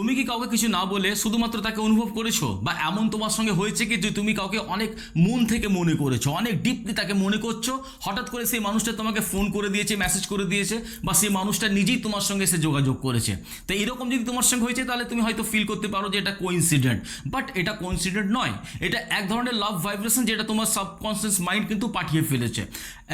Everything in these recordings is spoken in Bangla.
তুমি কি কাউকে কিছু না বলে শুধুমাত্র তাকে অনুভব করেছ? বা এমন তোমার সঙ্গে হয়েছে কি যে তুমি কাউকে অনেক মন থেকে মনে করেছ, অনেক ডিপলি তাকে মনে করছ? হঠাৎ করে সেই মানুষটা তোমাকে ফোন করে দিয়েছে মেসেজ করে দিয়েছে, বা সেই মানুষটা নিজেই তোমার সঙ্গে এসে যোগাযোগ করেছে। তো এরকম যদি তোমার সঙ্গে হয়েছে, তাহলে তুমি হয়তো ফিল করতে পারো যে এটা কোইন্সিডেন্ট বাট এটা কোইন্সিডেন্ট নয়, এটা এক ধরনের লাভ ভাইব্রেশন যেটা তোমার সাবকনসিয়াস মাইন্ড কিন্তু পাঠিয়ে ফেলেছে।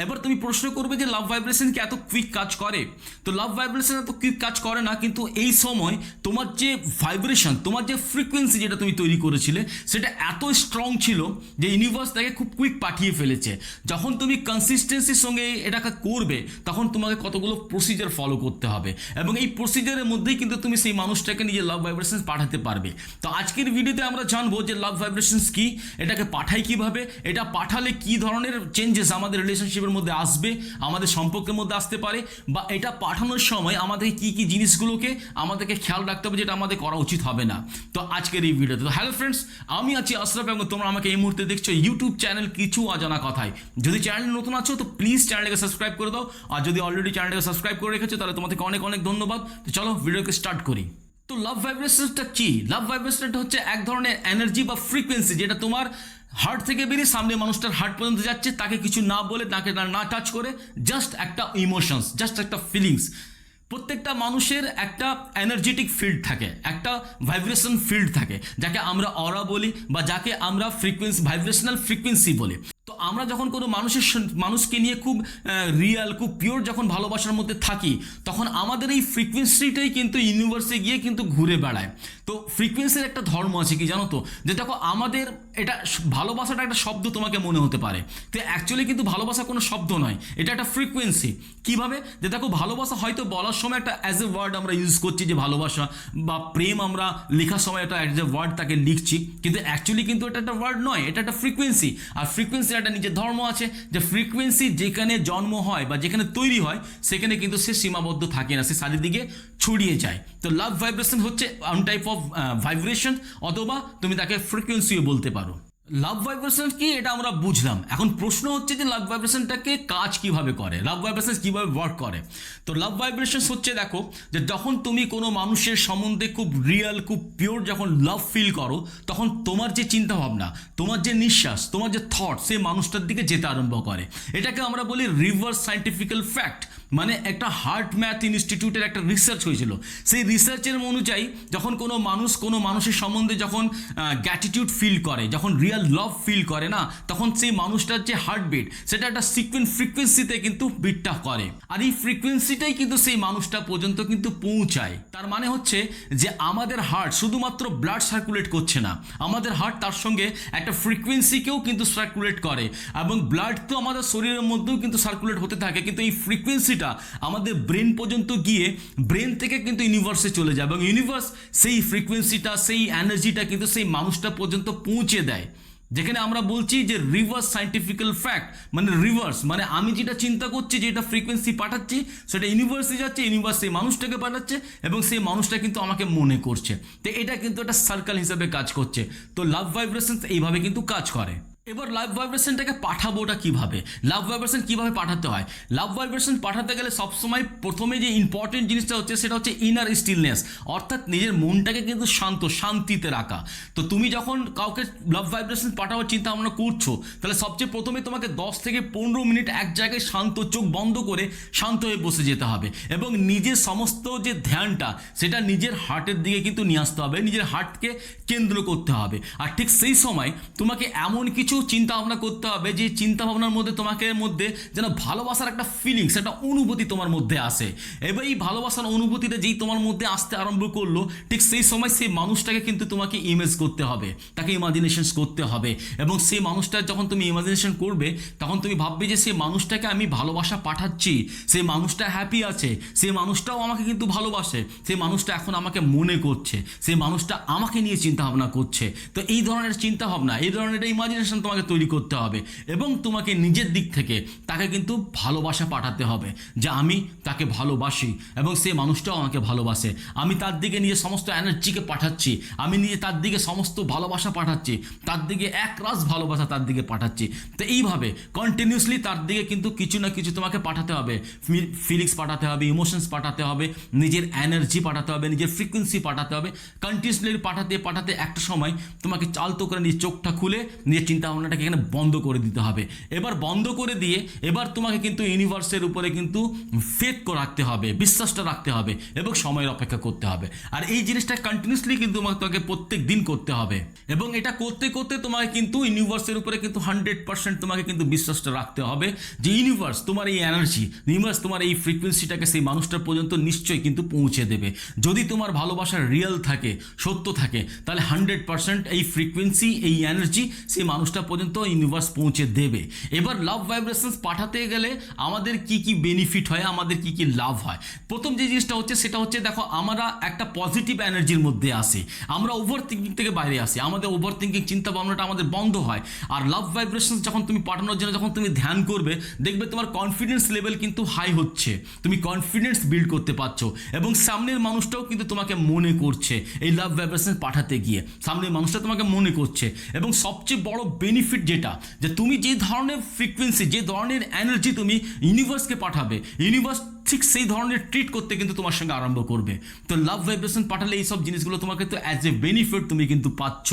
এবার তুমি প্রশ্ন করবে যে লাভ ভাইব্রেশন কি এত কুইক কাজ করে? তো লাভ ভাইব্রেশন এত কুইক কাজ করে না, কিন্তু এই সময় তোমার যে ভাইব্রেশন তোমার যে ফ্রিকোয়েন্সি যেটা তুমি তৈরি করেছিলে, সেটা এত স্ট্রং ছিল যে ইউনিভার্স তাকে খুব কুইক পাঠিয়ে ফেলেছে। যখন তুমি কনসিস্টেন্সির সঙ্গে এটাকে করবে, তখন তোমাকে কতগুলো প্রসিজার ফলো করতে হবে। এবং এই প্রসিজারের মধ্যেই কিন্তু তুমি সেই মানুষটাকে নিজের লাভ ভাইব্রেশন পাঠাতে পারবে। তো আজকের ভিডিওতে আমরা জানব যে লাভ ভাইব্রেশনস কি, এটাকে পাঠাই কীভাবে, এটা পাঠালে কি ধরনের চেঞ্জেস আমাদের রিলেশনশিপের মধ্যে আসবে, আমাদের সম্পর্কের মধ্যে আসতে পারে, বা এটা পাঠানোর সময় আমাদের কি কি জিনিসগুলোকে আমাদেরকে খেয়াল রাখতে হবে যেটা আমাদের করা উচিত হবে না। তো আজকের এই ভিডিওতে তো। হ্যালো ফ্রেন্ডস আমি আছি আশরাফ এবং তোমরা আমাকে এই মুহূর্তে দেখছ ইউটিউব চ্যানেল কিছু অজানা কথায়। যদি চ্যানেল নতুন আছো, তো প্লিজ চ্যানেলটাকে সাবস্ক্রাইব করে দাও। আর যদি অলরেডি চ্যানেলটাকে সাবস্ক্রাইব করে রেখেছো, তাহলে তোমাদেরকে অনেক অনেক ধন্যবাদ। তো চলো ভিডিওকে স্টার্ট করি। তো লাভ ভাইব্রেশনটা কি? লাভ ভাইব্রেশনটা হচ্ছে এক ধরনের এনার্জি বা ফ্রিকোয়েন্সি যেটা তোমার হার্ট থেকে বেরিয়ে সামনে মানুষটার হার্ট পর্যন্ত যাচ্ছে, তাকে কিছু না বলে, তাকে না- না টাচ করে জাস্ট একটা ইমোশনস জাস্ট একটা ফিলিংস প্রত্যেকটা মানুষের একটা এনার্জেটিক ফিল্ড থাকে, একটা ভাইব্রেশন ফিল্ড থাকে, যাকে আমরা অরা বলি বা যাকে আমরা ফ্রিকোয়েন্সি ভাইব্রেশনাল ফ্রিকোয়েন্সি বলি। তো আমরা যখন কোনো মানুষের মানুষকে নিয়ে খুব রিয়াল খুব পিওর যখন ভালোবাসার মধ্যে থাকি, তখন আমাদের এই ফ্রিকোয়েন্সিটাই কিন্তু ইউনিভার্সে গিয়ে কিন্তু ঘুরে বেড়ায়। তো ফ্রিকোয়েন্সির একটা ধর্ম আছে কি জানো তো? যে দেখো, আমাদের এটা ভালোবাসাটা একটা শব্দ তোমাকে মনে হতে পারে। তো অ্যাকচুয়ালি কিন্তু ভালোবাসা কোনো শব্দ নয়, এটা একটা ফ্রিকোয়েন্সি কীভাবে? যে দেখো, ভালোবাসা হয়তো বলার সময় একটা অ্যাজ এ ওয়ার্ড আমরা ইউজ করছি যে ভালোবাসা, বা প্রেম আমরা লেখার সময় একটা অ্যাজ এ ওয়ার্ড তাকে লিখছি, কিন্তু অ্যাকচুয়ালি কিন্তু এটা একটা ওয়ার্ড নয়, এটা একটা ফ্রিকোয়েন্সি আর ফ্রিকোয়েন্সির একটা নিজের ধর্ম আছে, যে ফ্রিকোয়েন্সি যেখানে জন্ম হয় বা যেখানে তৈরি হয়, সেখানে কিন্তু সে সীমাবদ্ধ থাকে না, সে চারিদিকে ছড়িয়ে যায়। তো লাভ ভাইব্রেশন হচ্ছে অন টাইপ অফ ভাইব্রেশন অথবা তুমি তাকে ফ্রিকোয়েন্সিও বলতে পারো। লাভ ভাইব্রেশন কি? এটা আমরা বুঝলাম। এখন প্রশ্ন হচ্ছে যে লাভ ভাইব্রেশনটাকে কাজ কীভাবে করে? লাভ ভাইব্রেশন কীভাবে ওয়ার্ক করে? তো লাভ ভাইব্রেশন হচ্ছে দেখো, যে যখন তুমি কোনো মানুষের সম্বন্ধে খুব রিয়েল খুব পিওর যখন লাভ ফিল করো, তখন তোমার যে চিন্তা ভাবনা তোমার যে নিঃশ্বাস, তোমার যে থট সেই মানুষটার দিকে যেতে আরম্ভ করে। এটাকে আমরা বলি রিভার্স সাইন্টিফিক্যাল ফ্যাক্ট মানে একটা হার্ট ম্যাথ ইনস্টিটিউটের একটা রিসার্চ হয়েছিল। সেই রিসার্চের অনুযায়ী যখন কোনো মানুষ কোনো মানুষের সম্বন্ধে যখন গ্যাটিটিউড ফিল করে, যখন রিয়েল লাভ ফিল করে না, তখন সেই মানুষটার যে হার্টবিট সেটা একটা সিকুয়েন্ট ফ্রিকোয়েন্সিতে কিন্তু বিটটা করে। আর এই ফ্রিকোয়েন্সিটাই কিন্তু সেই মানুষটা পর্যন্ত কিন্তু পৌঁছায়। তার মানে হচ্ছে যে আমাদের হার্ট শুধুমাত্র ব্লাড সার্কুলেট করছে না, আমাদের হার্ট তার সঙ্গে একটা ফ্রিকোয়েন্সিকেও কিন্তু সার্কুলেট করে, এবং ব্লাড তো আমাদের শরীরের মধ্যেও কিন্তু সার্কুলেট হতে থাকে, কিন্তু এই ফ্রিকোয়েন্সিটা আমাদের ব্রেন পর্যন্ত গিয়ে ব্রেন থেকে কিন্তু ইউনিভার্সে চলে যায় এবং ইউনিভার্স সেই ফ্রিকোয়েন্সিটা সেই এনার্জিটা কিন্তু সেই মানুষটা পর্যন্ত পৌঁছে দেয়। যেখানে আমরা বলছি যে রিভার্স সাইন্টিফিক্যাল ফ্যাক্ট মানে রিভার্স মানে আমি যেটা চিন্তা করছি, যে এটা ফ্রিকোয়েন্সি পাঠাচ্ছি, সেটা ইউনিভার্সে যাচ্ছে ইউনিভার্স সেই মানুষটাকে পাঠাচ্ছে এবং সেই মানুষটা কিন্তু আমাকে মনে করছে। তো এটা কিন্তু একটা সার্কেল হিসাবে কাজ করছে। তো লাভ ভাইব্রেশন এইভাবে কিন্তু কাজ করে। এবার লাভ ভাইব্রেশনটাকে পাঠাবোটা কীভাবে? লাভ ভাইব্রেশন কীভাবে পাঠাতে হয়? লাভ ভাইব্রেশন পাঠাতে গেলে সবসময় প্রথমে যে ইম্পর্টেন্ট জিনিসটা হচ্ছে সেটা হচ্ছে ইনার স্টিলনেস অর্থাৎ নিজের মনটাকে কিন্তু শান্ত, শান্তিতে রাখা। তো তুমি যখন কাউকে লাভ ভাইব্রেশন পাঠাবার চিন্তা ভাবনা করছ, তাহলে সবচেয়ে প্রথমে তোমাকে দশ থেকে পনেরো মিনিট এক জায়গায় শান্ত চোখ বন্ধ করে শান্ত হয়ে বসে যেতে হবে এবং নিজের সমস্ত যে ধ্যানটা, সেটা নিজের হার্টের দিকে কিন্তু নিয়ে আসতে হবে, নিজের হার্টকে কেন্দ্র করতে হবে। আর ঠিক সেই সময় তোমাকে এমন কিছু চিন্তা ভাবনা করতে হবে, যে চিন্তা ভাবনার মধ্যে তোমাকে মধ্যে যেন ভালোবাসার একটা ফিলিংস একটা অনুভূতি তোমার মধ্যে আসে। এবার এই ভালোবাসার অনুভূতিটা যেই তোমার মধ্যে আসতে আরম্ভ করল, ঠিক সেই সময় সেই মানুষটাকে কিন্তু তোমাকে ইমেজ করতে হবে, তাকে ইমাজিনেশন করতে হবে। এবং সেই মানুষটা যখন তুমি ইমাজিনেশন করবে, তখন তুমি ভাববে যে সেই মানুষটাকে আমি ভালোবাসা পাঠাচ্ছি, সেই মানুষটা হ্যাপি আছে, সেই মানুষটাও আমাকে কিন্তু ভালোবাসে, সেই মানুষটা এখন আমাকে মনে করছে, সেই মানুষটা আমাকে নিয়ে চিন্তা ভাবনা করছে। তো এই ধরনের চিন্তা ভাবনা এই ধরনের ইমাজিনেশন তোমাকে তৈরি করতে হবে এবং তোমাকে নিজের দিক থেকে তাকে কিন্তু ভালোবাসা পাঠাতে হবে যে আমি তাকে ভালোবাসি এবং সে মানুষটাও আমাকে ভালোবাসে। আমি তার দিকে নিজের সমস্ত এনার্জিকে পাঠাচ্ছি। আমি নিজে তার দিকে সমস্ত ভালোবাসা পাঠাচ্ছি। তার দিকে এক রাস ভালোবাসা তার দিকে পাঠাচ্ছি। তো এইভাবে কন্টিনিউসলি তার দিকে কিন্তু কিছু না কিছু তোমাকে পাঠাতে হবে। ফিলিংস পাঠাতে হবে ইমোশনস পাঠাতে হবে, নিজের এনার্জি পাঠাতে হবে, নিজের ফ্রিকোয়েন্সি পাঠাতে হবে। কন্টিনিউসলি পাঠাতে পাঠাতে একটা সময় তোমাকে চালতো করে নিজের চোখটা খুলে নিজের চিন্তা ভাবনাটাকে এখানে বন্ধ করে দিতে হবে। এবার বন্ধ করে দিয়ে এবার তোমাকে কিন্তু ইউনিভার্সের উপরে কিন্তু ফেথ রাখতে হবে, বিশ্বাসটা রাখতে হবে এবং সময়ের অপেক্ষা করতে হবে। আর এই জিনিসটা কন্টিনিউসলি কিন্তু তোমাকে প্রত্যেক দিন করতে হবে। এবং এটা করতে করতে তোমাকে কিন্তু ইউনিভার্সের উপরে কিন্তু হান্ড্রেড পার্সেন্ট তোমাকে কিন্তু বিশ্বাসটা রাখতে হবে যে ইউনিভার্স তোমার এই এনার্জি ইউনিভার্স তোমার এই ফ্রিকোয়েন্সিটাকে সেই মানুষটার পর্যন্ত নিশ্চয়ই কিন্তু পৌঁছে দেবে। যদি তোমার ভালোবাসা রিয়েল থাকে, সত্য থাকে, তাহলে হান্ড্রেড পার্সেন্ট এই ফ্রিকোয়েন্সি এই এনার্জি সেই মানুষটা পর্যন্ত ইউনিভার্স পৌঁছে দেবে। এবার লাভ ভাইব্রেশনস পাঠাতে গেলে আমাদের কি কি বেনিফিট হয়, আমাদের কি কি লাভ হয়? প্রথম যে জিনিসটা হচ্ছে, সেটা হচ্ছে দেখো, আমরা একটা পজিটিভ এনার্জির মধ্যে আসি। আমরা ওভার থিঙ্কিং থেকে বাইরে আসি। আমাদের ওভার থিঙ্কিং চিন্তা ভাবনাটা আমাদের বন্ধ হয়। আর লাভ ভাইব্রেশন যখন তুমি পাঠানোর জন্য যখন তুমি ধ্যান করবে, দেখবে তোমার কনফিডেন্স লেভেল কিন্তু হাই হচ্ছে। তুমি কনফিডেন্স বিল্ড করতে পারছ। এবং সামনের মানুষটাও কিন্তু তোমাকে মনে করছে এই লাভ ভাইব্রেশন পাঠাতে গিয়ে। সামনের মানুষটা তোমাকে মনে করছে। এবং সবচেয়ে বড় বেনিফিট যেটা, যে তুমি যে ধরনের ফ্রিকোয়েন্সি যে ধরনের এনার্জি তুমি ইউনিভার্সকে পাঠাবে ইউনিভার্স ঠিক সেই ধরনের ট্রিট করতে কিন্তু তোমার সঙ্গে আরম্ভ করবে। তো লাভ ভাইব্রেশন পাঠালে এই সব জিনিসগুলো তোমাকে তো অ্যাজ এ বেনিফিট তুমি কিন্তু পাচ্ছ।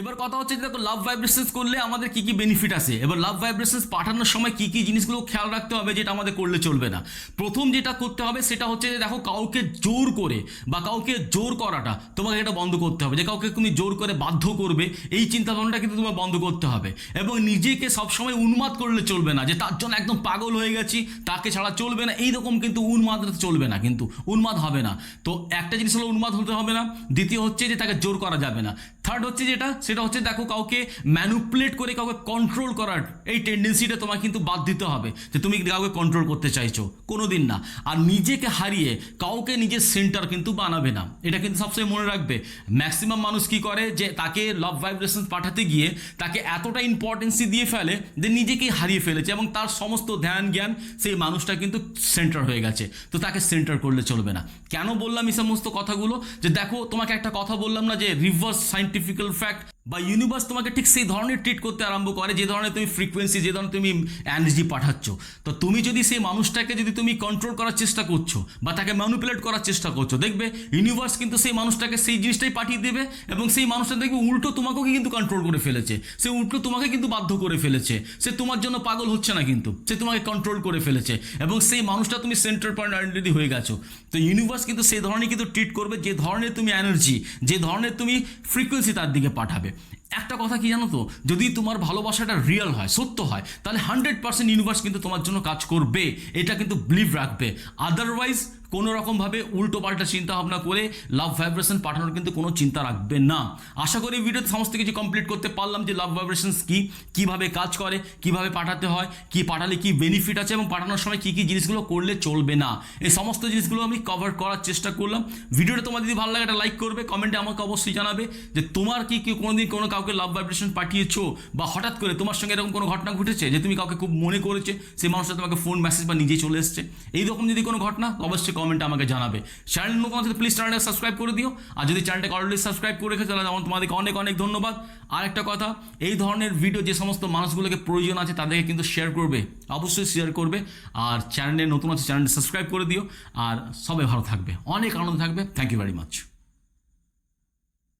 এবার কথা হচ্ছে যে দেখো লাভ ভাইব্রেশনস করলে আমাদের কি কি বেনিফিট আছে? এবার লাভ ভাইব্রেশনস পাঠানোর সময় কি কি জিনিসগুলো খেয়াল রাখতে হবে যেটা আমাদের করলে চলবে না? প্রথম যেটা করতে হবে সেটা হচ্ছে যে দেখো, কাউকে জোর করে বা কাউকে জোর করাটা তোমাকে এটা বন্ধ করতে হবে। যে কাউকে তুমি জোর করে বাধ্য করবে, এই চিন্তা ভাবনাটা কিন্তু তোমার বন্ধ করতে হবে। এবং নিজেকে সবসময় উন্মাদ করলে চলবে না, যে তার জন্য একদম পাগল হয়ে গেছি, তাকে ছাড়া চলবে না, এইরকম কিন্তু উন্মাদ চলবে না, কিন্তু উন্মাদ হবে না। তো একটা জিনিস হলো উন্মাদ হতে হবে না, দ্বিতীয় হচ্ছে যে তাকে জোর করা যাবে না। থার্ড হচ্ছে যেটা সেটা হচ্ছে দেখো কাউকে ম্যানুপুলেট করে কাউকে কন্ট্রোল করার এই টেন্ডেন্সিটা তোমাকে কিন্তু বাদ দিতে হবে যে তুমি কাউকে কন্ট্রোল করতে চাইছো। কোনো দিন না। আর নিজেকে হারিয়ে কাউকে নিজের সেন্টার কিন্তু বানাবে না। এটা কিন্তু সবসময় মনে রাখবে। ম্যাক্সিমাম মানুষ কি করে? যে তাকে লাভ ভাইব্রেশন পাঠাতে গিয়ে তাকে এতটা ইম্পর্টেন্সি দিয়ে ফেলে যে নিজেকেই হারিয়ে ফেলেছে এবং তার সমস্ত ধ্যান জ্ঞান সেই মানুষটা কিন্তু সেন্টার হয়ে গেছে। তো তাকে সেন্টার করলে চলবে না। কেন বললাম এই সমস্ত কথাগুলো? যে দেখো তোমাকে একটা কথা বললাম না যে রিভার্স সাইন্টিফিক্যাল ফ্যাক্ট বা ইউনিভার্স তোমাকে ঠিক সেই ধরনের ট্রিট করতে আরম্ভ করে, যে ধরনের তুমি ফ্রিকোয়েন্সি যে ধরনের তুমি এনার্জি পাঠাচ্ছ। তো তুমি যদি সেই মানুষটাকে যদি তুমি কন্ট্রোল করার চেষ্টা করছ বা তাকে ম্যানুপুলেট করার চেষ্টা করছ, দেখবে ইউনিভার্স কিন্তু সেই মানুষটাকে সেই জিনিসটাই পাঠিয়ে দেবে এবং সেই মানুষটা দেখবে উল্টো তোমাকেও কিন্তু কন্ট্রোল করে ফেলেছে। সে উল্টো তোমাকে কিন্তু বাধ্য করে ফেলেছে। সে তোমার জন্য পাগল হচ্ছে না কিন্তু, সে তোমাকে কন্ট্রোল করে ফেলেছে এবং সেই মানুষটা তুমি সেন্টার পয়েন্ট আইডেন্টি হয়ে গেছো। তো ইউনিভার্স কিন্তু সেই ধরনের কিন্তু ট্রিট করবে, যে ধরনের তুমি এনার্জি যে ধরনের তুমি ফ্রিকোয়েন্সি তার দিকে পাঠাবে। একটা কথা কি জানো তো? যদি তোমার ভালোবাসাটা রিয়েল হয়, সত্য হয়, তাহলে হান্ড্রেড পার্সেন্ট ইউনিভার্স কিন্তু তোমার জন্য কাজ করবে। এটা কিন্তু বিলিভ রাখবে। আদারওয়াইজ কোনো রকমভাবে উল্টো পাল্টা চিন্তা ভাবনা করে লাভ ভাইব্রেশন পাঠানোর কিন্তু কোনো চিন্তা রাখবে না। আশা করি ভিডিওতে সমস্ত কিছু কমপ্লিট করতে পারলাম যে লাভ ভাইব্রেশনস কী, কীভাবে কাজ করে, কীভাবে পাঠাতে হয়, কি পাঠালে কি বেনিফিট আছে এবং পাঠানোর সময় কি কি জিনিসগুলো করলে চলবে না। এই সমস্ত জিনিসগুলো আমি কভার করার চেষ্টা করলাম। ভিডিওটা তোমার যদি ভালো লাগে, একটা লাইক করবে কমেন্টে আমাকে অবশ্যই জানাবে যে তোমার কি কি কোনোদিন কোনো কাউকে লাভ ভাইব্রেশন পাঠিয়েছো বা হঠাৎ করে তোমার সঙ্গে এরকম কোনো ঘটনা ঘটেছে যে তুমি কাউকে খুব মনে করেছে, সেই মানুষটা তোমাকে ফোন মেসেজ বা নিজেই চলে এসছে? এইরকম যদি কোনো ঘটনা, অবশ্যই কমেন্টে আমাকে জানাবে। চ্যানেল নতুন আছে প্লিজ চ্যানেলটা সাবস্ক্রাইব করে দিও। আর যদি চ্যানেলটাকে অলরেডি সাবস্ক্রাইব করে রেখেছো, তাহলে তোমাদেরকে অনেক অনেক ধন্যবাদ। আর একটা কথা, এই ধরনের ভিডিও যে সমস্ত মানুষগুলোকে প্রয়োজন আছে, তাদেরকে কিন্তু শেয়ার করবে। অবশ্যই শেয়ার করবে। আর চ্যানেলে নতুন আছে চ্যানেলটা সাবস্ক্রাইব করে দিও। আর সবাই ভালো থাকবে। অনেক আনন্দ থাকবে। Thank you very much